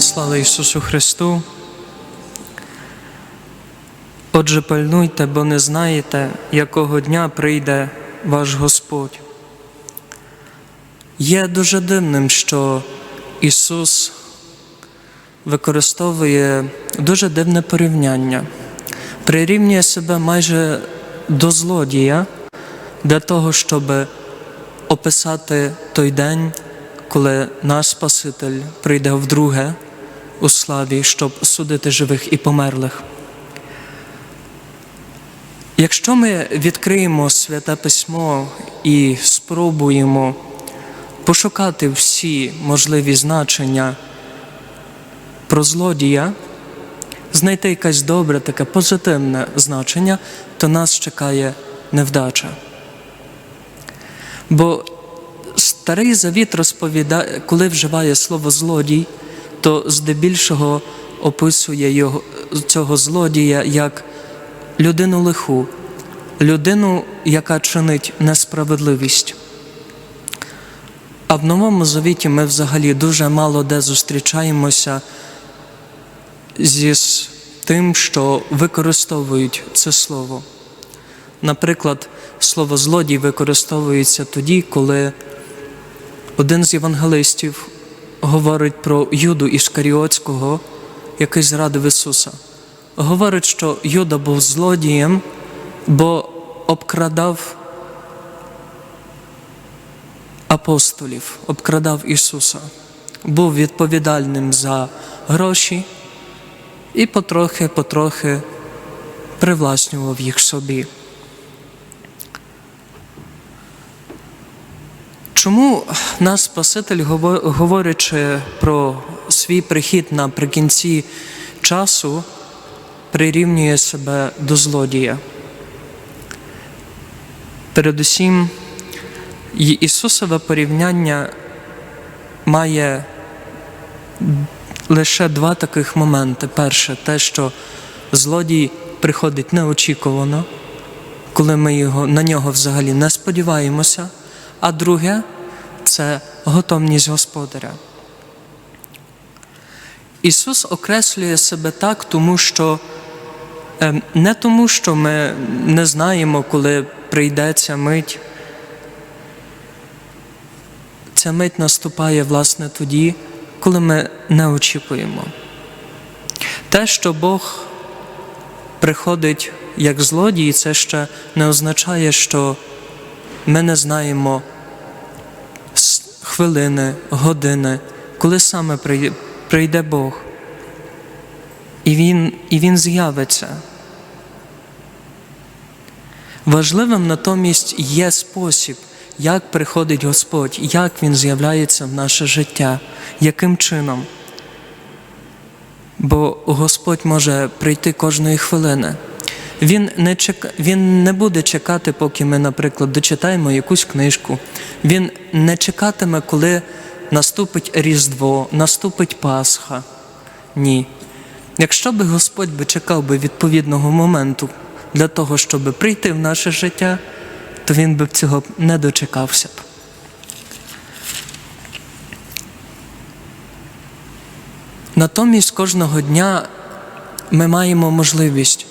Слава Ісусу Христу. Отже, пильнуйте, бо не знаєте, якого дня прийде ваш Господь. Є дуже дивним, що Ісус використовує дуже дивне порівняння, прирівнює себе майже до злодія для того, щоб описати той день, коли наш Спаситель прийде вдруге у славі, щоб судити живих і померлих. Якщо ми відкриємо святе письмо і спробуємо пошукати всі можливі значення про злодія, знайти якесь добре, таке позитивне значення, то нас чекає невдача. Бо старий завіт розповідає, коли вживає слово злодій, то здебільшого описує його, цього злодія як людину лиху, людину, яка чинить несправедливість. А в Новому Завіті ми взагалі дуже мало де зустрічаємося зі тим, що використовують це слово. Наприклад, слово злодій використовується тоді, коли один з євангелистів говорить про Юду Ішкаріотського, який зрадив Ісуса. Говорить, що Юда був злодієм, бо обкрадав апостолів, обкрадав Ісуса, був відповідальним за гроші і потрохи-потрохи привласнював їх собі. Чому наш Спаситель, говорячи про свій прихід наприкінці часу, прирівнює себе до злодія? Передусім, Ісусове порівняння має лише два таких моменти. Перше, те, що злодій приходить неочікувано, коли ми його, на нього взагалі не сподіваємося. А друге це готовність Господаря. Ісус окреслює себе так, тому що не тому, що ми не знаємо, коли прийде ця мить. Ця мить наступає, власне, тоді, коли ми не очікуємо. Те, що Бог приходить як злодій, це ще не означає, що ми не знаємо хвилини, години, коли саме прийде Бог. І Він, і Він з'явиться. Важливим натомість є спосіб, як приходить Господь, як Він з'являється в наше життя, яким чином. Бо Господь може прийти кожної хвилини. Він не чек... він не буде чекати, поки ми, наприклад, дочитаємо якусь книжку. Він не чекатиме, коли наступить Різдво, наступить Пасха. Ні. Якщо би Господь би чекав би відповідного моменту для того, щоб прийти в наше життя, то Він би цього не дочекався б. Натомість кожного дня ми маємо можливість.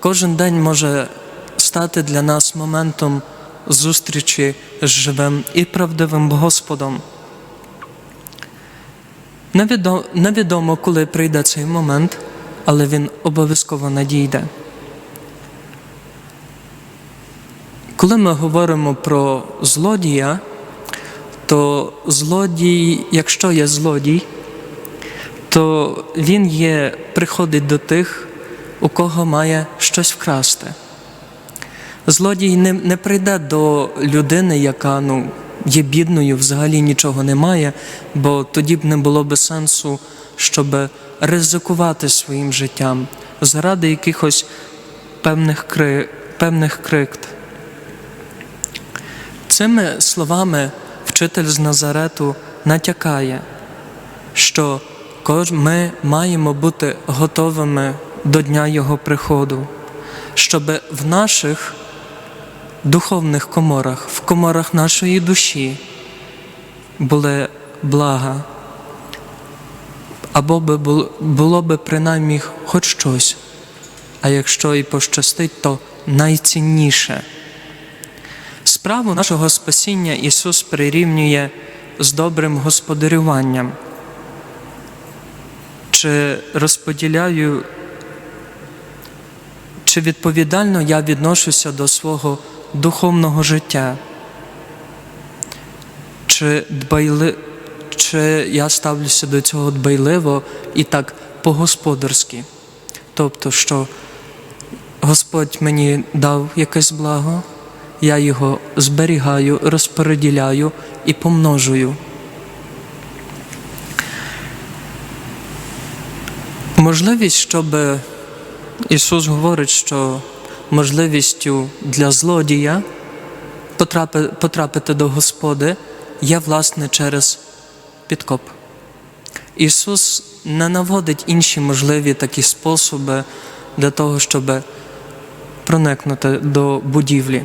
Кожен день може стати для нас моментом зустрічі з живим і правдивим Господом. Невідомо, невідомо, коли прийде цей момент, але він обов'язково надійде. Коли ми говоримо про злодія, то злодій, якщо є злодій, то він є, приходить до тих, у кого має щось вкрасти. Злодій не не прийде до людини, яка ну, є бідною, взагалі нічого не має, бо тоді б не було би сенсу, щоб ризикувати своїм життям заради якихось певних, кри, певних крикт. Цими словами вчитель з Назарету натякає, що ми маємо бути готовими до дня Його приходу, щоб в наших духовних коморах, в коморах нашої душі були блага, або би бу- було би принаймні хоч щось, а якщо і пощастить, то найцінніше. Справу нашого спасіння Ісус прирівнює з добрим господарюванням. Чи розподіляю, чи відповідально я відношуся до свого духовного життя? Чи, дбайли, чи я ставлюся до цього дбайливо і так по-господарськи? Тобто, що Господь мені дав якесь благо, я його зберігаю, розподіляю і помножую. Можливість, щоб Ісус говорить, що можливістю для злодія потрапити до Господи є власне через підкоп. Ісус не наводить інші можливі такі способи для того, щоб проникнути до будівлі.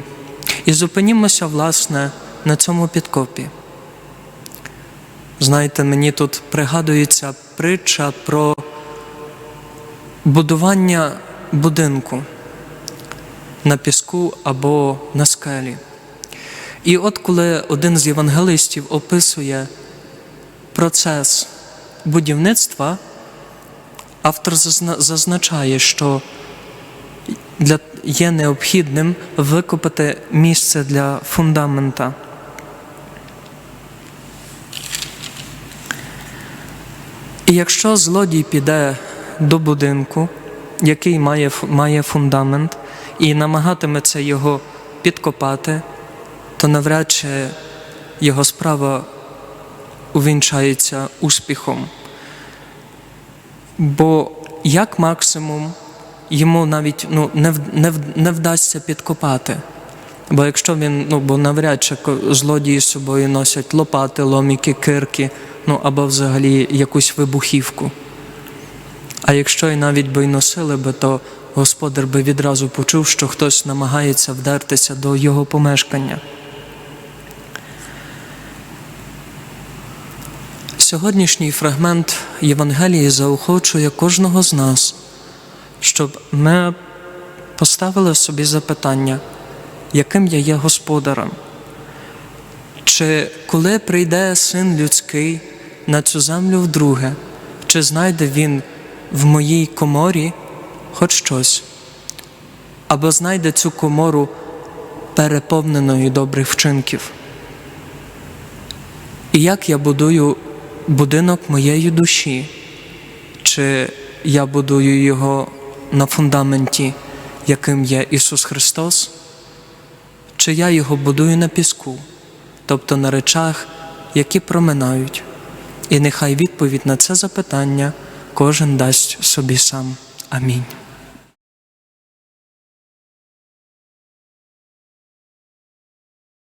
І зупинімося, власне, на цьому підкопі. Знаєте, мені тут пригадується притча про будування будинку на піску або на скелі. І от коли один з євангелистів описує процес будівництва, автор зазначає, що для, є необхідним викопати місце для фундамента. І якщо злодій піде до будинку, який має, має фундамент, і намагатиметься його підкопати, то навряд чи його справа увінчається успіхом. Бо як максимум йому навіть ну, не, не, не вдасться підкопати. Бо якщо він, ну бо навряд чи злодії з собою носять лопати, ломіки, кирки, ну або взагалі якусь вибухівку. А якщо і навіть би й носили би, то господар би відразу почув, що хтось намагається вдертися до його помешкання. Сьогоднішній фрагмент Євангелії заохочує кожного з нас, щоб ми поставили собі запитання, яким я є господарем. Чи коли прийде син людський на цю землю вдруге, чи знайде він в моїй коморі хоч щось, або знайде цю комору переповненою добрих вчинків? І як я будую будинок моєї душі, чи я будую його на фундаменті, яким є Ісус Христос, чи я його будую на піску, тобто на речах, які проминають. І нехай відповідь на це запитання кожен дасть собі сам. Амінь.